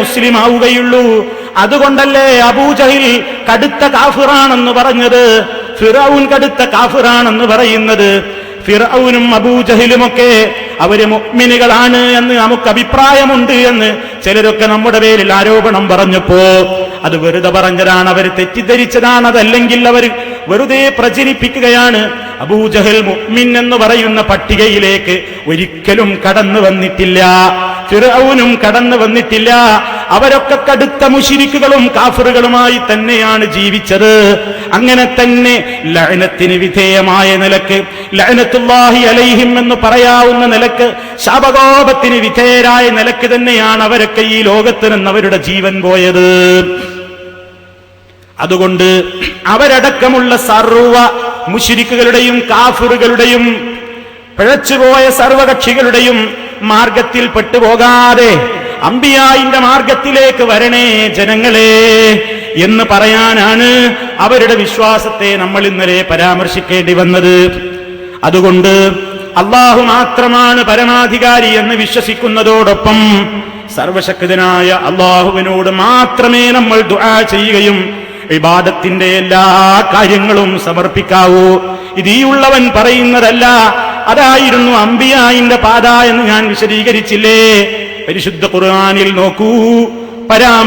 മുസ്ലിം ആവുകയുള്ളൂ അതുകൊണ്ടല്ലേ അബൂജഹിൽ കടുത്ത കാഫിറാണെന്ന് പറഞ്ഞത്? ഫിറൌൻ കടുത്ത കാഫിറാണെന്ന് പറയുന്നത്. ഫിറൌനും അബൂജഹിലുമൊക്കെ അവർ മുഅ്മിനുകളാണ് എന്ന് നമുക്ക് അഭിപ്രായമുണ്ട് എന്ന് ചിലരൊക്കെ നമ്മുടെ പേരിൽ ആരോപണം പറഞ്ഞപ്പോ അത് വെറുതെ പറഞ്ഞതാണ് അവർ തെറ്റിദ്ധരിച്ചതാണ് അതല്ലെങ്കിൽ അവർ വെറുതെ പ്രചരിപ്പിക്കുകയാണ്. അബൂജഹൽ മുഗ്മിൻ എന്ന് പറയുന്ന പട്ടികയിലേക്ക് ഒരിക്കലും കടന്നു വന്നിട്ടില്ല. ഫിറൌനും കടന്നു വന്നിട്ടില്ല. അവരൊക്കെ കടുത്ത മുഷിരിക്കുകളും കാഫറുകളുമായി തന്നെയാണ് ജീവിച്ചത്. അങ്ങനെ തന്നെ ലയനത്തിന് വിധേയമായ നിലയ്ക്ക് ലഅനത്തുല്ലാഹി അലൈഹിം എന്ന് പറയാവുന്ന നിലയ്ക്ക് ശാപകോപത്തിന് വിധേയരായ നിലയ്ക്ക് തന്നെയാണ് അവരൊക്കെ ഈ ലോകത്ത് നിന്ന് അവരുടെ ജീവൻ പോയത്. അതുകൊണ്ട് അവരടക്കമുള്ള സർവ മുഷിരിക്കുകളുടെയും കാഫറുകളുടെയും പിഴച്ചുപോയ സർവകക്ഷികളുടെയും മാർഗത്തിൽ പെട്ടുപോകാതെ അമ്പിയായിന്റെ മാർഗത്തിലേക്ക് വരണേ ജനങ്ങളെ എന്ന് പറയാനാണ് അവരുടെ വിശ്വാസത്തെ നമ്മൾ ഇന്നലെ പരാമർശിക്കേണ്ടി വന്നത്. അതുകൊണ്ട് അള്ളാഹു മാത്രമാണ് പരമാധികാരി എന്ന് വിശ്വസിക്കുന്നതോടൊപ്പം സർവശക്തനായ അള്ളാഹുവിനോട് മാത്രമേ നമ്മൾ ദുആ ചെയ്യുകയും വിവാദത്തിന്റെ എല്ലാ കാര്യങ്ങളും സമർപ്പിക്കാവൂ. ഇതീയുള്ളവൻ പറയുന്നതല്ല. അതായിരുന്നു അമ്പിയായിന്റെ പാത എന്ന് ഞാൻ വിശദീകരിച്ചില്ലേ? പരിശുദ്ധ ഖുർആാനിൽ നോക്കൂ പരാമർശ